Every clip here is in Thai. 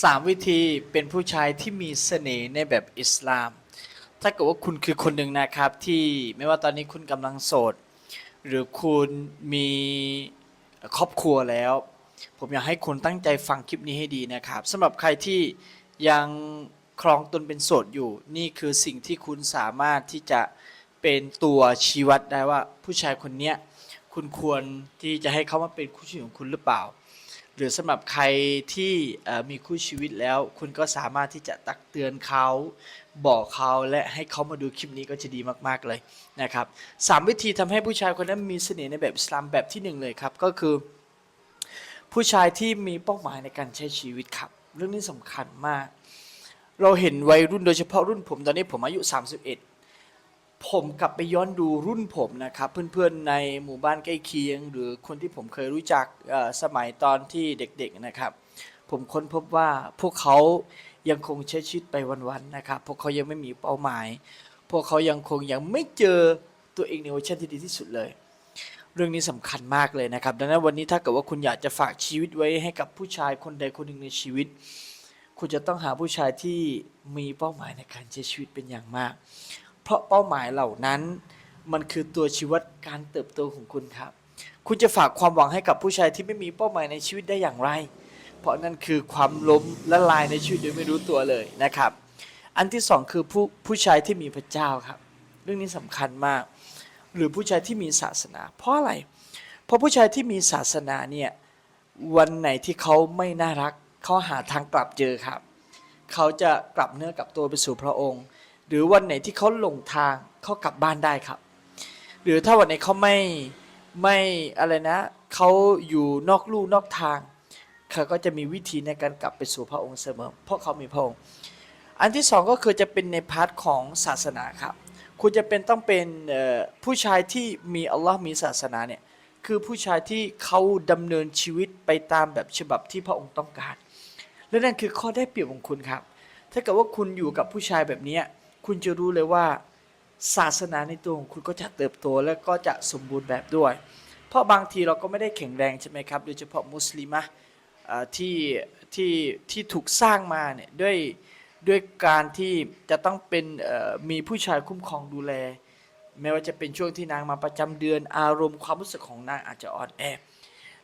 สามวิธีเป็นผู้ชายที่มีเสน่ห์ในแบบอิสลาม ถ้าเกิดว่าคุณคือคนหนึ่งนะครับที่ไม่ว่าตอนนี้คุณกำลังโสด หรือคุณมีครอบครัวแล้ว ผมอยากให้คุณตั้งใจฟังคลิปนี้ให้ดีนะครับสำหรับใครที่ยังครองตนเป็นโสดอยู่ นี่คือสิ่งที่คุณสามารถที่จะเป็นตัวชี้วัดได้ว่าผู้ชายคนนี้คุณควรที่จะให้เขามาเป็นคู่ชีวิตของคุณหรือเปล่า หรือสำหรับใครที่มีคู่ชีวิตแล้ว คุณก็สามารถที่จะตักเตือนเขา บอกเขาและให้เขามาดูคลิปนี้ก็จะดีมากๆเลยนะครับสามวิธีทำให้ผู้ชายคนนั้นมีเสน่ห์ในแบบอิสลามแบบที่หนึ่งเลยครับก็คือ ผู้ชายที่มีเป้าหมายในการใช้ชีวิตครับ เรื่องนี้สำคัญมาก เราเห็นวัยรุ่นโดยเฉพาะรุ่นผมตอนนี้ผมอายุ 31 ผมกลับไปย้อนดูรุ่นผมนะครับ เพื่อนๆในหมู่บ้านใกล้เคียง หรือคนที่ผมเคยรู้จักสมัยตอนที่เด็กๆนะครับ ผมค้นพบว่าพวกเขายังคงใช้ชีวิตไปวันๆนะครับ พวกเขายังไม่มีเป้าหมาย พวกเขายังคงยังไม่เจอตัวเองในเวอร์ชันที่ดีที่สุดเลย เรื่องนี้สำคัญมากเลยนะครับ ดังนั้นวันนี้ถ้าเกิดว่าคุณอยากจะฝากชีวิตไว้ให้กับผู้ชายคนใดคนหนึ่งในชีวิต คุณจะต้องหาผู้ชายที่มีเป้าหมายในการใช้ชีวิตเป็นอย่างมาก เพราะเป้าหมายเหล่านั้น มันคือตัวชีวิตการเติบโตของคุณครับ คุณจะฝากความหวังให้กับผู้ชายที่ไม่มีเป้าหมายในชีวิตได้อย่างไร เพราะนั่นคือความล้มละลายในชีวิตโดยไม่รู้ตัวเลยนะครับ อันที่สองคือผู้ผู้ชายที่มีพระเจ้าครับ เรื่องนี้สำคัญมาก หรือผู้ชายที่มีศาสนา เพราะอะไร เพราะผู้ชายที่มีศาสนาเนี่ยวันไหนที่เขาไม่น่ารักเขาหาทางกลับเจอครับ เขาจะกลับเนื้อกลับตัวไปสู่พระองค์ หรือวันไหนที่เขาหลงทางเขากลับบ้านได้ครับ หรือถ้าวันไหนเขาไม่ไม่อะไรนะเขาอยู่นอกลู่นอกทางเขาก็จะมีวิธีในการกลับไปสู่พระองค์เสมอ เพราะเขามีพระองค์อันที่สองก็คือจะเป็นในพาร์ทของศาสนาครับคุณจะเป็นต้องเป็นผู้ชายที่มีอัลลอฮ์มีศาสนาเนี่ยคือผู้ชายที่เขาดำเนินชีวิตไปตามแบบฉบับที่พระองค์ต้องการ และนั่นคือข้อได้เปรียบของคุณครับ ถ้าเกิดว่าคุณอยู่กับผู้ชายแบบนี้ คุณจะรู้เลยว่าศาสนาในตัวของคุณก็จะเติบโตและก็จะสมบูรณ์แบบด้วย เพราะบางทีเราก็ไม่ได้แข็งแรงใช่ไหมครับ โดยเฉพาะมุสลิมะที่ที่ที่ถูกสร้างมาเนี่ยด้วยด้วยการที่จะต้องเป็นมีผู้ชายคุ้มครองดูแล ไม่ว่าจะเป็นช่วงที่นางมาประจำเดือนอารมณ์ความรู้สึกของนางอาจจะอ่อนแอ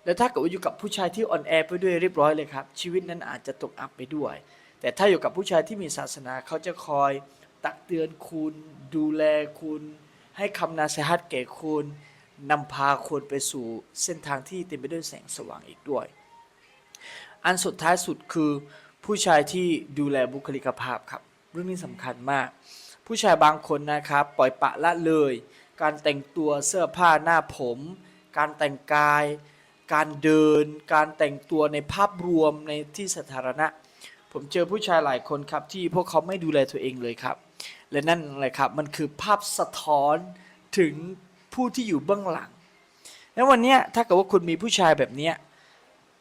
แล้วถ้าเกิดว่าอยู่กับผู้ชายที่อ่อนแอไปด้วยเรียบร้อยเลยครับ ชีวิตนั้นอาจจะตกอับไปด้วย แต่ถ้าอยู่กับผู้ชายที่มีศาสนาเขาจะคอย ตักเตือนคุณ ดูแลคุณ ให้คำนาสฮัตแก่คุณนำพาคุณไปสู่เส้นทางที่เต็มไปด้วยแสงสว่างอีกด้วย อันสุดท้ายสุดคือผู้ชายที่ดูแลบุคลิกภาพครับ เรื่องนี้สำคัญมาก ผู้ชายบางคนนะครับ ปล่อยปะละเลย การแต่งตัวเสื้อผ้าหน้าผม การแต่งกาย การเดิน การแต่งตัวในภาพรวมในที่สาธารณะ ผมเจอผู้ชายหลายคนครับที่พวกเขาไม่ดูแลตัวเองเลยครับ และนั่นแหละครับมันคือภาพสะท้อนถึงผู้ที่อยู่เบื้องหลัง แล้ววันนี้ถ้าเกิดว่าคุณมีผู้ชายแบบนี้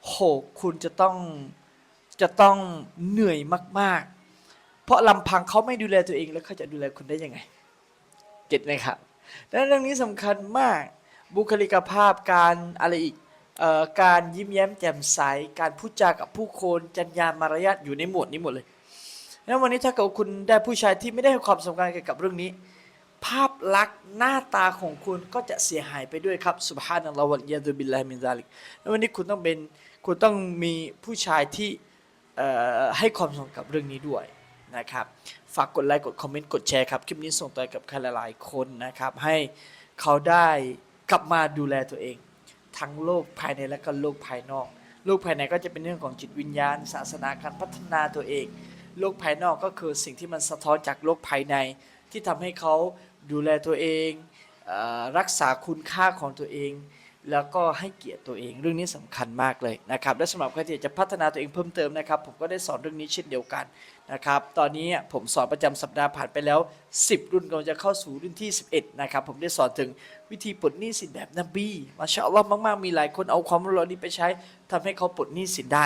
โหคุณจะต้องจะต้องเหนื่อยมาก ๆ เพราะลำพังเขาไม่ดูแลตัวเองแล้วเขาจะดูแลคุณได้ยังไงเก็ตไหมครับและเรื่องนี้สำคัญมากบุคลิกภาพการอะไรอีกออการยิ้มแย้มแจ่มใส การพูดจากับผู้คนจรรยามารยาทอยู่ในหมวดนี้หมดเลย แล้ววันนี้ถ้าเกิดคุณได้ผู้ชายที่ไม่ได้ให้ความสำคัญเกี่ยวกับเรื่องนี้ ภาพลักษณ์หน้าตาของคุณก็จะเสียหายไปด้วยครับสุบฮานัลลอฮฺวะลิยาดุบิลลาฮิมินซาลิกแล้ววันนี้คุณต้องเป็นคุณต้องมีผู้ชายที่ให้ความสำคัญกับเรื่องนี้ด้วยนะครับ ฝากกดไลค์กดคอมเมนต์กดแชร์ครับ คลิปนี้ส่งต่อกับใครหลายๆคนนะครับ ให้เขาได้กลับมาดูแลตัวเอง ทั้งโลกภายในและก็โลกภายนอก โลกภายในก็จะเป็นเรื่องของจิตวิญญาณ ศาสนาการพัฒนาตัวเอง โลกภายนอกก็คือสิ่งที่มันสะท้อนจากโลกภายใน ที่ทำให้เขาดูแลตัวเองรักษาคุณค่าของตัวเอง แล้วก็ให้เกียรติตัวเองเรื่องนี้สำคัญมากเลยนะครับและสำหรับใครที่จะพัฒนาตัวเองเพิ่มเติมนะครับผมก็ได้สอนเรื่องนี้เช่นเดียวกันนะครับตอนนี้ผมสอนประจำสัปดาห์ผ่านไปแล้ว 10 รุ่นกำลังจะเข้าสู่รุ่นที่ 11นะครับผมได้สอนถึงวิธีปลดหนี้สินแบบนบีมาชาอัลลอฮ์มากๆมีหลายคนเอาความรู้เหล่านี้ไปใช้ทำให้เขาปลดหนี้สินได้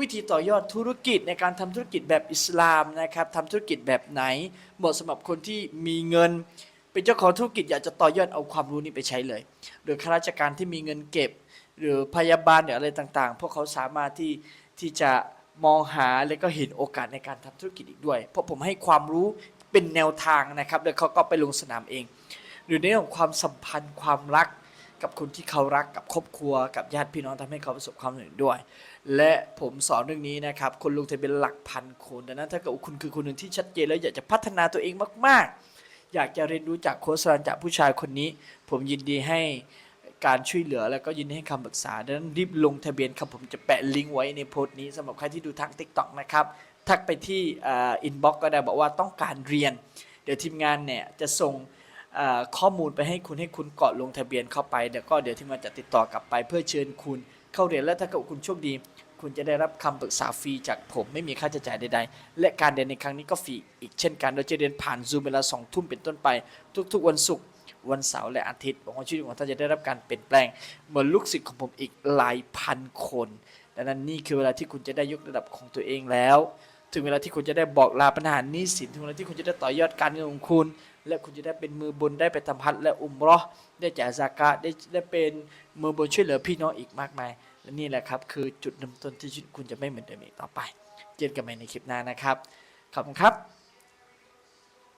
วิธีต่อยอดธุรกิจในการทำธุรกิจแบบอิสลามนะครับทำธุรกิจแบบไหนเหมาะสำหรับคนที่มีเงิน เป็นเจ้าของธุรกิจอยากจะต่อยอดเอาความรู้นี้ไปใช้เลย หรือข้าราชการที่มีเงินเก็บ หรือพยาบาลหรืออะไรต่างๆ พวกเขาสามารถที่ที่จะมองหาและก็เห็นโอกาสในการทำธุรกิจอีกด้วย เพราะผมให้ความรู้เป็นแนวทางนะครับแล้วเขาก็ไปลงสนามเอง หรือในเรื่องของความสัมพันธ์ความรัก กับคนที่เขารักกับครอบครัวกับญาติพี่น้องทำให้เขาประสบความสำเร็จด้วย และผมสอนเรื่องนี้นะครับ คนลงทะเบียนหลักพันคนดังนั้นถ้าเกิดคุณคือคนหนึ่งที่ชัดเจนแล้วอยากจะพัฒนาตัวเองมาก ๆ อยากจะเรียนรู้จากโค้ชรันจากผู้ชายคนนี้ ผมยินดีให้การช่วยเหลือแล้วก็ยินดีให้คำปรึกษาดังนั้นรีบลงทะเบียนครับผมจะแปะลิงก์ไว้ในโพสต์นี้สำหรับใครที่ดูทาง TikTok นะครับทักไปที่อินบ็อกก็ได้บอกว่าต้องการเรียน เดี๋ยวทีมงานเนี่ยจะส่ง ข้อมูลไปให้คุณให้คุณกดลงทะเบียนเข้าไปเดี๋ยวก็เดี๋ยวที่มงานจะติดต่อกลับไปเพื่อเชิญคุณเข้าเรียนและถ้าเกิดคุณโชคดี คุณจะได้รับคำปรึกษาฟรีจากผมไม่มีค่าใช้จ่ายใดๆ และการเรียนในครั้งนี้ก็ฟรีอีกเช่นกันเราจะเรียนผ่านซูมเวลาสองทุ่มเป็นต้นไป ทุกๆ วันศุกร์วันเสาร์และอาทิตย์หวังว่าชีวิตของท่านจะได้รับการเปลี่ยนแปลง เหมือนลูกศิษย์ของผมอีกหลายพันคนดังนั้นนี่คือเวลาที่คุณจะได้ยกระดับของตัวเองแล้ว ถึงเวลาที่คุณจะได้บอกลาปัญหาหนี้สินถึงเวลาที่คุณจะได้ต่อยอดการเงินของคุณ และคุณจะได้เป็นมือบุญได้ไปทำพัดและอุมรอได้จ่ายซากะได้ได้เป็นมือบุญช่วยเหลือพี่น้องอีกมากมาย และนี่แหละครับคือจุดเริ่มต้นที่ชีวิตคุณจะไม่เหมือนเดิมอีกต่อไป เจอกันใหม่ในคลิปหน้านะครับขอบคุณครับ